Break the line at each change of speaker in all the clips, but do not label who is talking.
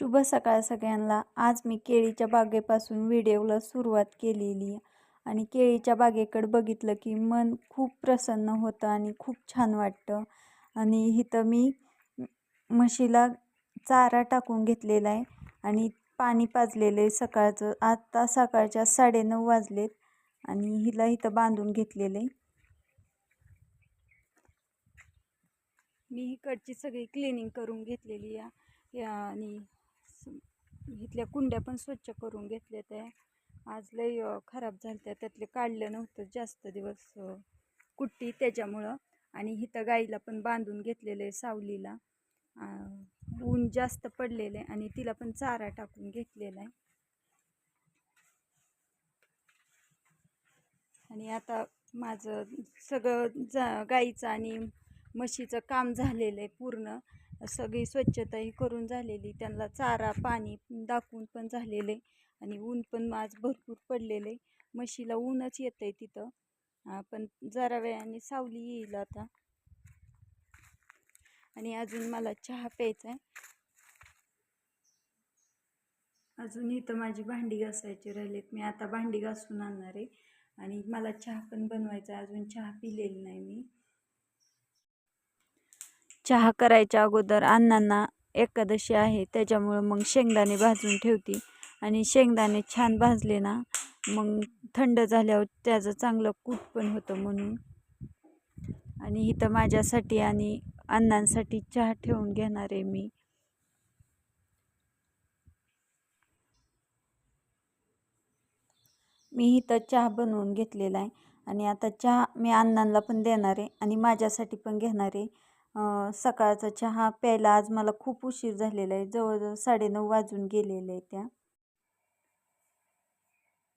शुभ सकाळ सगळ्यांना. आज मी केळीच्या बागेपासून व्हिडिओला सुरुवात केलेली आहे आणि केळीच्या बागेकडे बघितलं की मन खूप प्रसन्न होतं आणि खूप छान वाटतं. आणि इथं मी म्हशीला चारा टाकून घेतलेला आहे आणि पाणी पाजलेलं आहे सकाळचं. आत्ता सकाळच्या साडेनऊ वाजलेत आणि हिला इथं बांधून घेतलेलं आहे. मी इकडची सगळी क्लिनिंग करून घेतलेली आहे. आणि इथल्या कुंड्या पण स्वच्छ करून घेतल्या त्या. आज लय खराब झाल्या त्यातले काढलं नव्हतं. जास्त दिवस कुट्टी त्याच्यामुळं. आणि इथं गाईला पण बांधून घेतलेलं आहे सावलीला. ऊन जास्त पडलेलं आहे आणि तिला पण चारा टाकून घेतलेला आहे. आणि आता माझं सगळं जा गाईचं आणि म्हशीचं काम झालेलं आहे पूर्ण. सगळी स्वच्छताही करून झालेली त्यांना चारा पाणी दाखवून पण झालेलं आहे आणि ऊन पण आज भरपूर पडलेलं. आहे म्हशीला ऊनच येतं आहे तिथं पण जरा वेळाने सावली येईल आता. आणि अजून मला चहा प्यायचा आहे अजून इथं माझी भांडी घासायची राहिलीत. मी आता भांडी घासून आणणार. आहे आणि मला चहा पण बनवायचा आहे अजून चहा पिलेली नाही मी. चहा करायच्या अगोदर अण्णांना एकादशी आहे त्याच्यामुळं मग शेंगदाणे भाजून ठेवते. आणि शेंगदाणे छान भाजले ना मग थंड झाल्यावर त्याचं चांगलं कूट पण होतं म्हणून. आणि इथं माझ्यासाठी आणि अण्णांसाठी चहा ठेवून घेणार आहे मी. मी इथं चहा बनवून घेतलेला आहे. आणि आता चहा मी अण्णांना पण देणार आहे आणि माझ्यासाठी पण घेणार आहे. सकाळचा चहा प्यायला आज मला खूप उशीर झालेला आहे. जवळजवळ साडेनऊ वाजून गेलेले आहे त्या.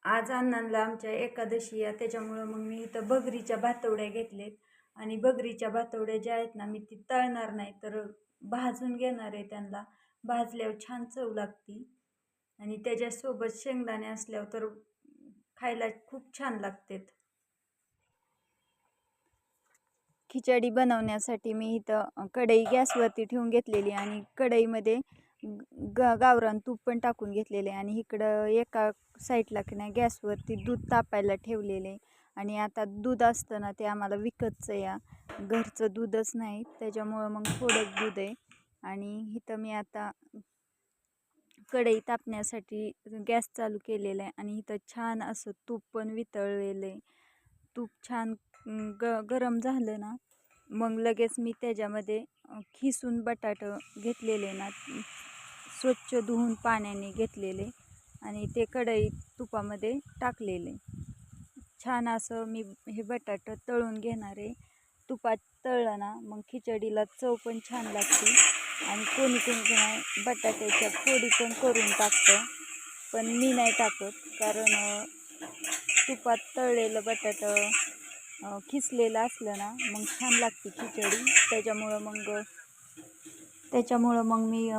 आज अण्णांना आमच्या एकादशी आहे. त्याच्यामुळं मग मी इथं बगरीच्या भातवड्या घेतलेत आणि बगरीच्या भातवड्या ज्या आहेत ना मी ती तळणार नाही तर भाजून घेणार आहे त्यांना. भाजल्यावर छान चव लागती. आणि त्याच्यासोबत शेंगदाणे असल्यावर तर खायला खूप छान लागतात. खिचडी बनवण्यासाठी मी इथं कढई गॅसवरती ठेवून घेतलेली आणि कढईमध्ये ग गावरान तूप पण टाकून घेतलेले आणि इकडं एका साईडला की नाही गॅसवरती दूध तापायला ठेवलेले आणि आता दूध असतं ना ते आम्हाला विकतचं या. घरचं दूधच नाही त्याच्यामुळं मग थोडंच दूध आहे आणि इथं मी आता कढई तापण्यासाठी गॅस चालू केलेला आहे आणि इथं छान असं तूप पण वितळलेलं आहे. तूप छान ग गरम झालं ना मग लगेच मी त्याच्यामध्ये खिसून बटाटं घेतलेले ना स्वच्छ धुवून पाण्याने घेतलेले आणि ते कढई तुपामध्ये टाकलेले. छान असं मी हे बटाटं तळून घेणार आहे. तुपात तळलं ना मग खिचडीला चव पण छान लागते आणि कोणी कोणी नाही बटाट्याच्या फोडी पण करून टाकतं पण मी नाही टाकत कारण तुपात तळलेलं बटाटं खिचलेलं खिसलेलं असलं ना मग छान लागते खिचडी. त्याच्यामुळं मग त्याच्यामुळं मग मी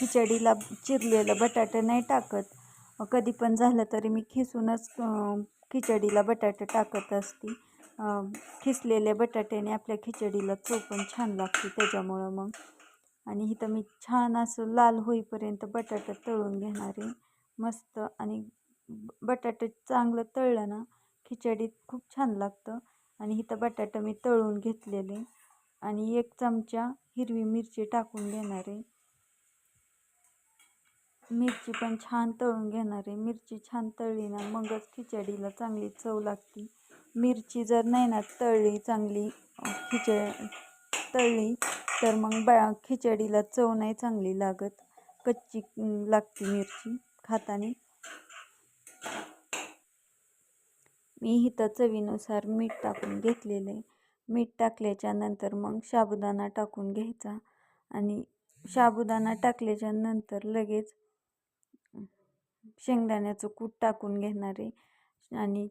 खिचडीला चिरलेलं बटाटे नाही टाकत. कधी पण झालं तरी मी खिसूनच खिचडीला बटाटे टाकत असते. अं, खिसलेल्या बटाट्याने आपल्या खिचडीला चव पण छान लागते त्याच्यामुळं मग. आणि इथं मी छान असं लाल होईपर्यंत बटाटा तळून घेणार आहे. मस्त आणि बटाटे चांगलं तळलं ना खिचडीत खूप छान लागतं. आणि इथं बटाटा मी तळून घेतलेले. आणि एक चमचा हिरवी मिरची टाकून घेणार आहे. मिरची पण छान तळून घेणार आहे. मिरची छान तळली ना मगच खिचडीला चांगली चव लागते. मिरची जर नाही ना तळली चांगली खिच खिचड तळली तर मग बा खिचडीला चव नाही चांगली लागत. कच्ची लागते मिरची खाताने. मी इथं चवीनुसार मीठ टाकून घेतलेलं आहे. मीठ टाकल्याच्या नंतर मग साबुदाणा टाकून घ्यायचा आणि साबुदाणा टाकल्याच्या नंतर लगेच शेंगदाण्याचं कूट टाकून घेणार आहे. आणि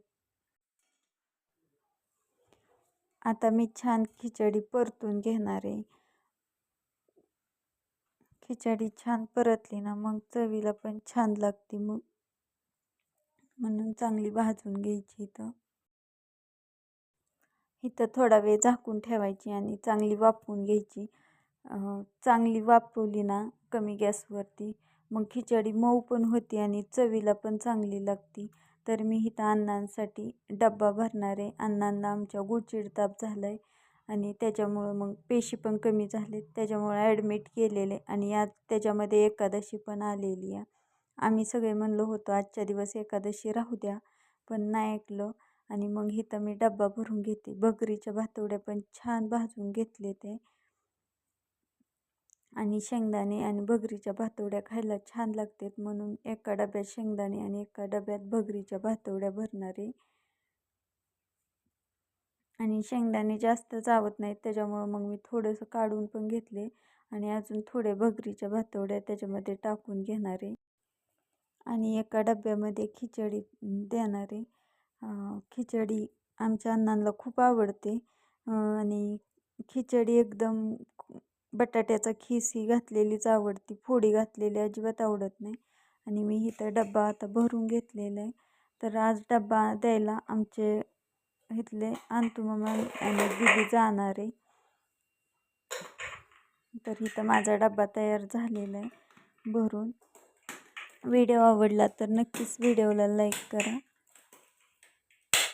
आता मी छान खिचडी परतून घेणार आहे. खिचडी छान परतली ना मग चवीला पण छान लागते मग. म्हणून चांगली भाजून घ्यायची इथं. इथं थोडा वेळ झाकून ठेवायची आणि चांगली वाफवून घ्यायची. चांगली वाफवली ना कमी गॅसवरती. मग खिचडी मऊ पण होती आणि चवीला पण चांगली लागती. तर मी इथं अण्णांसाठी डब्बा भरणार आहे. अण्णांना आमच्या गुळचिड ताप झाला आहे आणि त्याच्यामुळं मग पेशी पण कमी झाले त्याच्यामुळं ॲडमिट केलेले आणि यात त्याच्यामध्ये एकादशी पण आलेली आहे. आम्ही सगळे म्हणलो होतो आजच्या दिवस एकादशी राहू द्या. पण नाही ऐकलं. आणि मग इथं मी डब्बा भरून घेते. बकरीच्या भातवड्या पण छान भाजून घेतले ते. आणि शेंगदाणे आणि बकरीच्या भातवड्या खायला छान लागतात म्हणून एका डब्यात शेंगदाणे आणि एका डब्यात बकरीच्या भातवड्या भरणारे. आणि शेंगदाणे जास्त चावत नाहीत त्याच्यामुळं मग मी थोडंसं काढून पण घेतले. आणि अजून थोडे बकरीच्या भातवड्या त्याच्यामध्ये टाकून घेणारे. आणि एका डब्यामध्ये खिचडी देणारे. खिचडी आमच्या अण्णांना खूप आवडते. आणि खिचडी एकदम बटाट्याचा खीस ही घातलेलीच आवडती. फोडी घातलेली अजिबात आवडत नाही. आणि मी इथं डब्बा आता भरून घेतलेला आहे. तर आज डब्बा द्यायला आमचे इथले मामा आणि दिदी जाणार आहे. तर इथं माझा डब्बा तयार झालेला आहे भरून. व्हिडिओ आवडला तर नक्कीच व्हिडिओला लाईक करा.